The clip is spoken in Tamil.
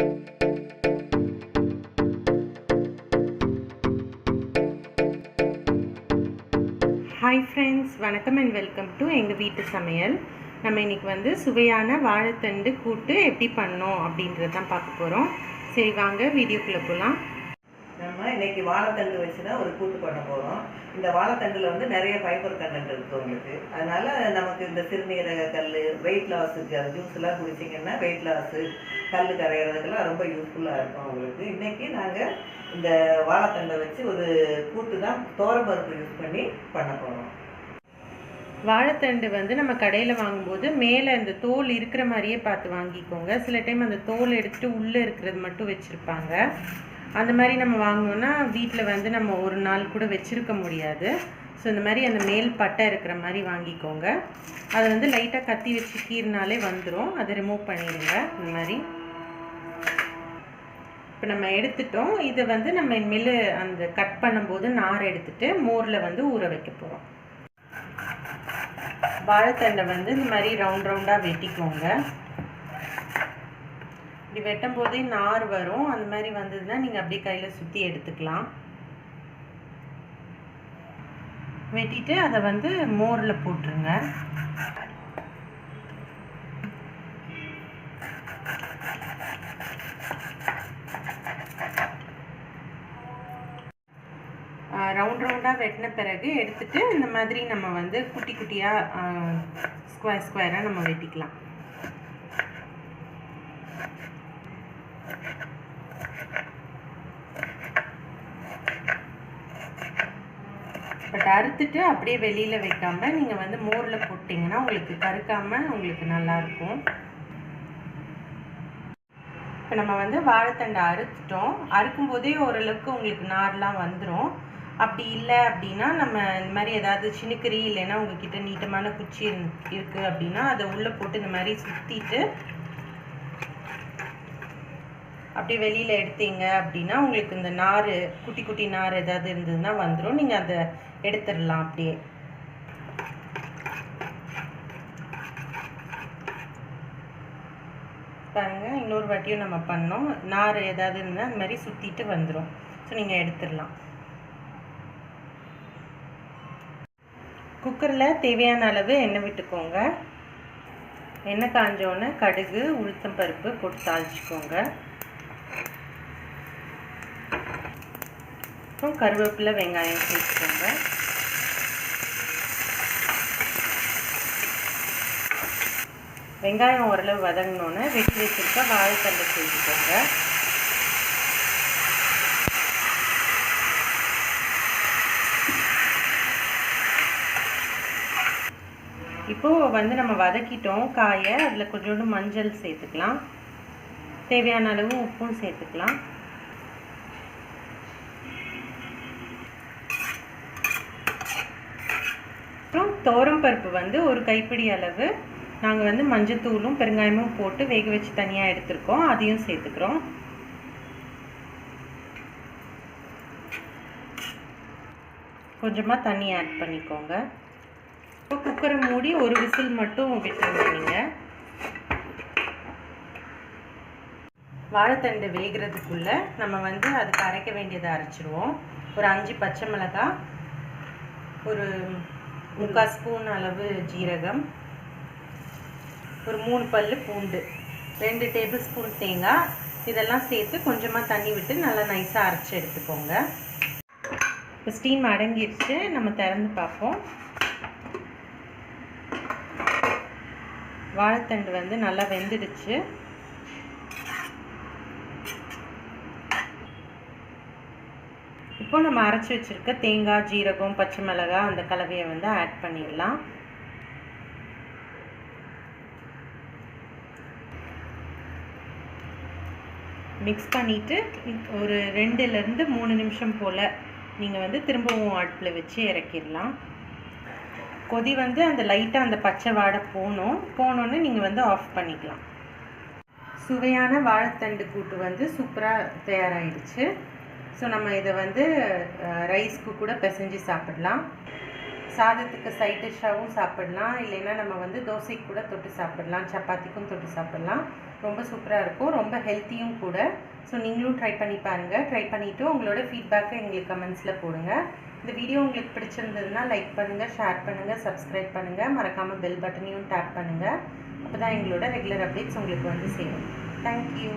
ஹாய் ஃப்ரெண்ட்ஸ் வணக்கம் அண்ட் வெல்கம் டு எங்கள் வீட்டு சமையல். நம்ம இன்னைக்கு வந்து சுவையான வாழைத்தண்டு கூட்டு எப்படி பண்ணோம் அப்படின்றது தான் பார்க்க போகிறோம் சரி வாங்க வீடியோக்குள்ளே போகலாம் நம்ம இன்னைக்கு வாழைத்தண்டு வச்சு தான் ஒரு கூட்டு பண்ண போகிறோம் இந்த வாழைத்தண்டில் வந்து நிறைய ஃபைபர் கண்டென்ட் இருக்கு உங்களுக்கு. அதனால நமக்கு இந்த சிறுநீரக கல் வெயிட் லாஸுக்கு அந்த ஜூஸ்லாம் குடிச்சிங்கன்னா வெயிட் லாஸு கல் கரையிறதுக்கெல்லாம் ரொம்ப யூஸ்ஃபுல்லாக இருக்கும் உங்களுக்கு. இன்னைக்கு நாங்கள் இந்த வாழைத்தண்டை வச்சு ஒரு கூட்டு தான் தோரம்பருப்பு யூஸ் பண்ணி பண்ண போகிறோம் வாழைத்தண்டு வந்து நம்ம கடையில் வாங்கும்போது மேலே இந்த தோல் இருக்கிற மாதிரியே பார்த்து வாங்கிக்கோங்க. சில டைம் அந்த தோல் எடுத்துட்டு உள்ளே இருக்கிறது மட்டும் வச்சுருப்பாங்க. அந்த மாதிரி நம்ம வாங்கினோன்னா வீட்டில் வந்து நம்ம ஒரு நாள் கூட வச்சுருக்க முடியாது. ஸோ இந்த மாதிரி அந்த மேல் பட்டை இருக்கிற மாதிரி வாங்கிக்கோங்க. அதை வந்து லைட்டாக கத்தி வச்சு கீறினாலே வந்துடும் அதை ரிமூவ் பண்ணிடுங்க இந்த மாதிரி. இப்போ நம்ம எடுத்துட்டோம். இதை வந்து நம்ம இனிமேல் அந்த கட் பண்ணும்போது நார் எடுத்துட்டு மோரில் வந்து ஊற வைக்க போகிறோம் வாழைத்தண்டை வந்து இந்த மாதிரி ரவுண்ட் ரவுண்டாக வெட்டிக்கோங்க. இப்படி வெட்டும் போதே நார் வரும். அந்த மாதிரி வந்ததுன்னா நீங்கள் அப்படியே கையில் சுற்றி எடுத்துக்கலாம். வெட்டிட்டு அதை வந்து மோரில் போட்டுருங்க. ரவுண்ட் ரவுண்டாக வெட்டின பிறகு எடுத்துட்டு இந்த மாதிரி நம்ம வந்து குட்டி குட்டியாக ஸ்கொயர் ஸ்கொயராக நம்ம வெட்டிக்கலாம். பட் அறுத்துட்டு அப்படியே வெளியில் வைக்காமல் நீங்கள் வந்து மோரில் போட்டிங்கன்னா உங்களுக்கு கருக்காமல் உங்களுக்கு நல்லாயிருக்கும் இப்போ நம்ம வந்து வாழைத்தண்டை அறுத்துட்டோம். அறுக்கும் போதே ஓரளவுக்கு உங்களுக்கு நார்லாம் வந்துடும் அப்படி இல்லை அப்படின்னா நம்ம இந்த மாதிரி ஏதாவது சினுக்கிரி இல்லைன்னா உங்ககிட்ட நீட்டமான குச்சி இருக்குது அப்படின்னா அதை உள்ளே போட்டு இந்த மாதிரி சுற்றிட்டு அப்படியே வெளியில் எடுத்தீங்க அப்படின்னா உங்களுக்கு இந்த நார் குட்டி குட்டி நார் ஏதாவது இருந்ததுன்னா வந்துடும் நீங்கள் அதை எடுத்துடலாம் அப்படியே. பாருங்கள் இன்னொரு வாட்டியும் நம்ம பண்ணோம். நார் ஏதாவது இருந்தால் அந்த மாதிரி சுற்றிட்டு வந்துடும் ஸோ நீங்கள் எடுத்துடலாம். குக்கரில் தேவையான அளவு எண்ணெய் விட்டுக்கோங்க. எண்ணெய் காஞ்சோன்னே கடுகு உளுத்தம் பருப்பு போட்டு தாளிச்சிக்கோங்க. அப்புறம் கருவேப்பிலை வெங்காயம் சேர்த்துக்கோங்க. வெங்காயம் ஓரளவு வதங்கினோன்னே வெட்டி வச்சுருக்க வாழைத்தண்டை சேர்த்துக்கோங்க. இப்போது வந்து நம்ம வதக்கிட்டோம் காயை அதில் கொஞ்சோண்டு மஞ்சள் சேர்த்துக்கலாம். தேவையான அளவு உப்பும் சேர்த்துக்கலாம். துவரம் பருப்பு வந்து ஒரு கைப்பிடி அளவு. நாங்கள் வந்து மஞ்சத்தூளும் பெருங்காயமும் போட்டு வேக வச்சு தனியாக எடுத்துருக்கோம். அதையும் சேர்த்துக்கிறோம். கொஞ்சமாக தண்ணி ஆட் பண்ணிக்கோங்க. இப்போ குக்கரை மூடி ஒரு விசில் மட்டும் விட்டுருங்க நீங்கள் வாழைத்தண்டு வேகிறதுக்குள்ளே நம்ம வந்து அதுக்கு அரைக்க வேண்டியதை அரைச்சிடுவோம் ஒரு அஞ்சு பச்சை மிளகாய் ஒரு முக்கால் ஸ்பூன் அளவு ஜீரகம் ஒரு மூணு பல் பூண்டு ரெண்டு டேபிள் ஸ்பூன் தேங்காய் இதெல்லாம் சேர்த்து கொஞ்சமாக தண்ணி விட்டு நல்லா நைஸாக அரைச்சி எடுத்துக்கோங்க. இப்போ ஸ்டீம் அடங்கிடுச்சு நம்ம திறந்து பார்ப்போம். வாழைத்தண்டு வந்து நல்லா வெந்துடுச்சு. இப்போ நம்ம அரைச்சி வச்சுருக்க தேங்காய் ஜீரகம் பச்சை மிளகாய் அந்த கலவையை வந்து ஆட் பண்ணிடலாம். மிக்ஸ் பண்ணிவிட்டு ஒரு ரெண்டுலேருந்து மூணு நிமிஷம் போல் நீங்கள் வந்து திரும்பவும் அடுப்பில் வச்சு இறக்கிடலாம். கொதி வந்து அந்த லைட்டாக அந்த பச்சை வாடை போகணும். போனோன்னு நீங்கள் வந்து ஆஃப் பண்ணிக்கலாம். சுவையான வாழைத்தண்டு கூட்டு வந்து சூப்பராக தயாராகிடுச்சு ஸோ நம்ம இதை வந்து ரைஸ்க்கு கூட பிசைஞ்சு சாப்பிடலாம். சாதத்துக்கு சைட் டிஷ்ஷாகவும் சாப்பிடலாம். இல்லைன்னா நம்ம வந்து தோசைக்கு கூட தொட்டு சாப்பிடலாம். சப்பாத்திக்கும் தொட்டு சாப்பிடலாம். ரொம்ப சூப்பராக இருக்கும். ரொம்ப ஹெல்த்தியும் கூட. ஸோ நீங்களும் ட்ரை பண்ணி பாருங்கள் ட்ரை பண்ணிவிட்டு உங்களோட ஃபீட்பேக்கை எங்களுக்கு கமெண்ட்ஸில் போடுங்க. இந்த வீடியோ உங்களுக்கு பிடிச்சிருந்ததுன்னா லைக் பண்ணுங்கள் ஷேர் பண்ணுங்கள் சப்ஸ்கிரைப் பண்ணுங்கள் மறக்காமல் பெல் பட்டனையும் டேப் பண்ணுங்கள் அப்போ தான் எங்களோட ரெகுலர் அப்டேட்ஸ் உங்களுக்கு வந்து சேரும். தேங்க்யூ